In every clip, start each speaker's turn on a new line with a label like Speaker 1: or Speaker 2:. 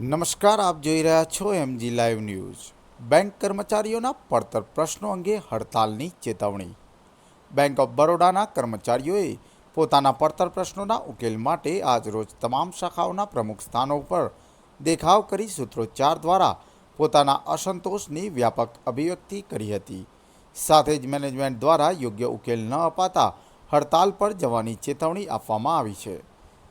Speaker 1: નમસ્કાર, આપ જોઈ રહ્યા છો એમજી લાઈવ ન્યૂઝ બેંક કર્મચારીઓના પડતર પ્રશ્નો અંગે હડતાલની ચેતવણી. બેંક ઓફ બરોડાના કર્મચારીઓએ પોતાના પડતર પ્રશ્નોના ઉકેલ માટે આજરોજ તમામ શાખાઓના પ્રમુખ સ્થાનો પર દેખાવ કરી સૂત્રોચ્ચાર દ્વારા પોતાના અસંતોષની વ્યાપક અભિવ્યક્તિ કરી હતી. સાથે જ મેનેજમેન્ટ દ્વારા યોગ્ય ઉકેલ ન અપાતા હડતાલ પર જવાની ચેતવણી આપવામાં આવી છે.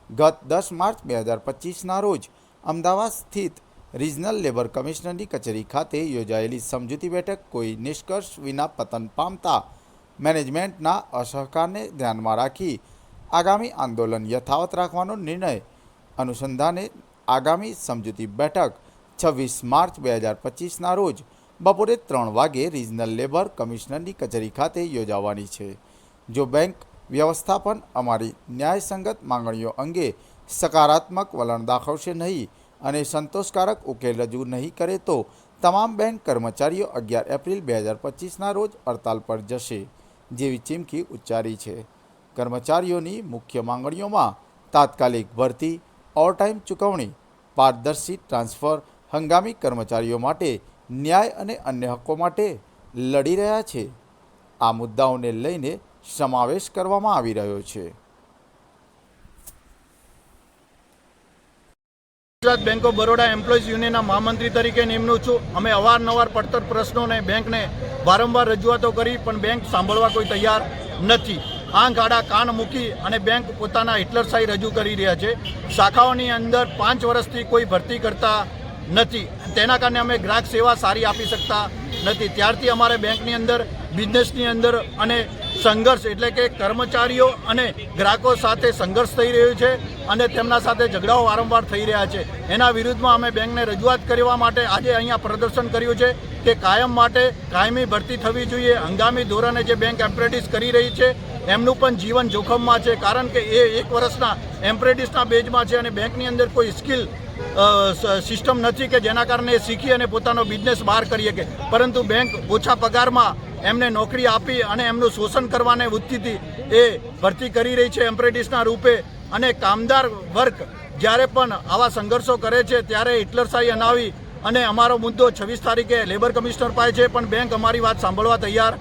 Speaker 1: ગત દસ માર્ચ બે હજાર પચીસના રોજ અમદાવાદ સ્થિત રિજનલ લેબર કમિશનરની કચેરી ખાતે યોજાયેલી સમજૂતી બેઠક કોઈ નિષ્કર્ષ વિના પતન પામતા મેનેજમેન્ટના અસહકારને ધ્યાનમાં રાખી આગામી આંદોલન યથાવત રાખવાનો નિર્ણય અનુસંધાને આગામી સમજૂતી બેઠક છવ્વીસ માર્ચ બે હજાર પચીસના રોજ બપોરે ત્રણ વાગે રિજનલ લેબર કમિશનરની કચેરી ખાતે યોજાવાની છે. જો બેંક વ્યવસ્થાપન અમારી ન્યાયસંગત માંગણીઓ અંગે સકારાત્મક વલણ દાખવશે નહીં અને સંતોષકારક ઉકેલ રજૂ નહીં કરે તો તમામ બેંક કર્મચારીઓ અગિયાર એપ્રિલ બે હજાર પચીસના રોજ હડતાલ પર જશે. જેવી ચીમકી ઉચ્ચારી છે. કર્મચારીઓની મુખ્ય માંગણીઓમાં તાત્કાલિક ભરતી ઓવરટાઈમ ચૂકવણી, પારદર્શી ટ્રાન્સફર, હંગામી કર્મચારીઓ માટે ન્યાય અને અન્ય હક્કો માટે લડી રહ્યા છે. આ મુદ્દાઓને લઈને સમાવેશ કરવામાં આવી રહ્યો છે.
Speaker 2: Gujarat bank of Baroda employees યુનિયનના મહામંત્રી તરીકે નિમણું છું. અમે અવારનવાર પડતર પ્રશ્નોને બેંકને વારંવાર રજૂઆતો કરી, પણ બેંક સાંભળવા કોઈ તૈયાર નથી. આંખ, આડા, કાન મૂકી અને બેંક પોતાના હિટલરશાહી રજૂ કરી રહ્યા છે. શાખાઓની અંદર પાંચ વર્ષથી કોઈ ભરતી કરતા નથી. તેના કારણે અમે ગ્રાહક સેવા સારી આપી શકતા નથી. ત્યારથી અમારે બેંકની અંદર બિઝનેસની અંદર અને સંઘર્ષ એટલે કે કર્મચારીઓ અને ગ્રાહકો સાથે સંઘર્ષ થઈ રહ્યો છે અને તેમના સાથે ઝઘડાઓ વારંવાર થઈ રહ્યા છે. એના વિરુદ્ધમાં અમે બેંકને રજૂઆત કરવા માટે આજે અહીંયા પ્રદર્શન કર્યું છે કે કાયમ માટે કાયમી ભરતી થવી જોઈએ. હંગામી ધોરણે જે બેંક એમ્પ્રેટિસ કરી રહી છે, એમનું પણ જીવન જોખમમાં છે, કારણ કે એ એક વર્ષના એમ્પ્રેટિસના બેજમાં છે અને બેંકની અંદર કોઈ સ્કિલ સિસ્ટમ નથી કે જેના કારણે એ શીખી અને પોતાનો બિઝનેસ બહાર કરી શકે. પરંતુ બેંક ઓછા પગારમાં એમને નોકરી આપી અને એમનું શોષણ કરવાને વૃત્તિથી એ ભરતી કરી રહી છે એમ્પ્રેટિસના રૂપે. અને કામદાર વર્ગ જ્યારે પણ આવા સંઘર્ષો કરે છે, ત્યારે હિટલરશાહી અનાવી અને અમારો મુદ્દો છવ્વીસ તારીખે લેબર કમિશનર પાસે છે, પણ બેંક અમારી વાત સાંભળવા તૈયાર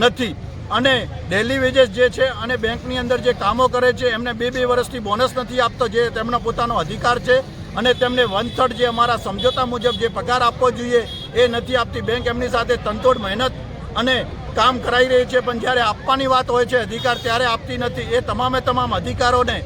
Speaker 2: નથી. અને ડેલી વેજેસ જે છે અને બેંકની અંદર જે કામો કરે છે, એમને બે બે વર્ષથી બોનસ નથી આપતો, જે તેમનો પોતાનો અધિકાર છે અને તેમને વન થર્ડ જે અમારા સમજોતા મુજબ જે પગાર આપવો જોઈએ એ નથી આપતી. બેંક એમની સાથે તનતોડ મહેનત અને કામ કરાઈ રહી છે, પણ જ્યારે આપવાની વાત હોય છે, અધિકાર ત્યારે આપતી નથી. એ તમામે તમામ અધિકારોને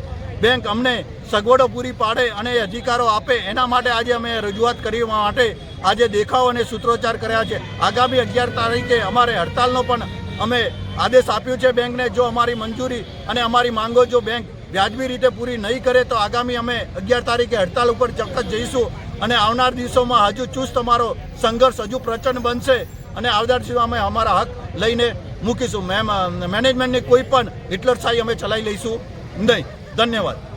Speaker 2: બેંક અમને સગવડો પૂરી પાડે અને એ અધિકારો આપે. એના માટે આજે અમે રજૂઆત કરી માટે આજે દેખાવ અને સૂત્રોચ્ચાર કર્યા છે. આગામી અગિયાર તારીખે અમારે હડતાલનો પણ અમે આદેશ આપ્યો છે બેંકને. જો અમારી મંજૂરી અને અમારી માંગો જો બેંક વ્યાજબી રીતે પૂરી નહીં કરે, તો આગામી અમે અગિયાર તારીખે હડતાલ ઉપર ચોક્કસ જઈશું અને આવનાર દિવસોમાં હજુ ચુસ્ત અમારો સંઘર્ષ હજુ પ્રચંડ બનશે. અને આવદાર દિવસોમાં અમે અમારા હક લઈને મૂકીશું. મેમ મેનેજમેન્ટની કોઈ પણ હિટલરશાહી અમે ચલાવી લઈશું. નહીં. ધન્યવાદ.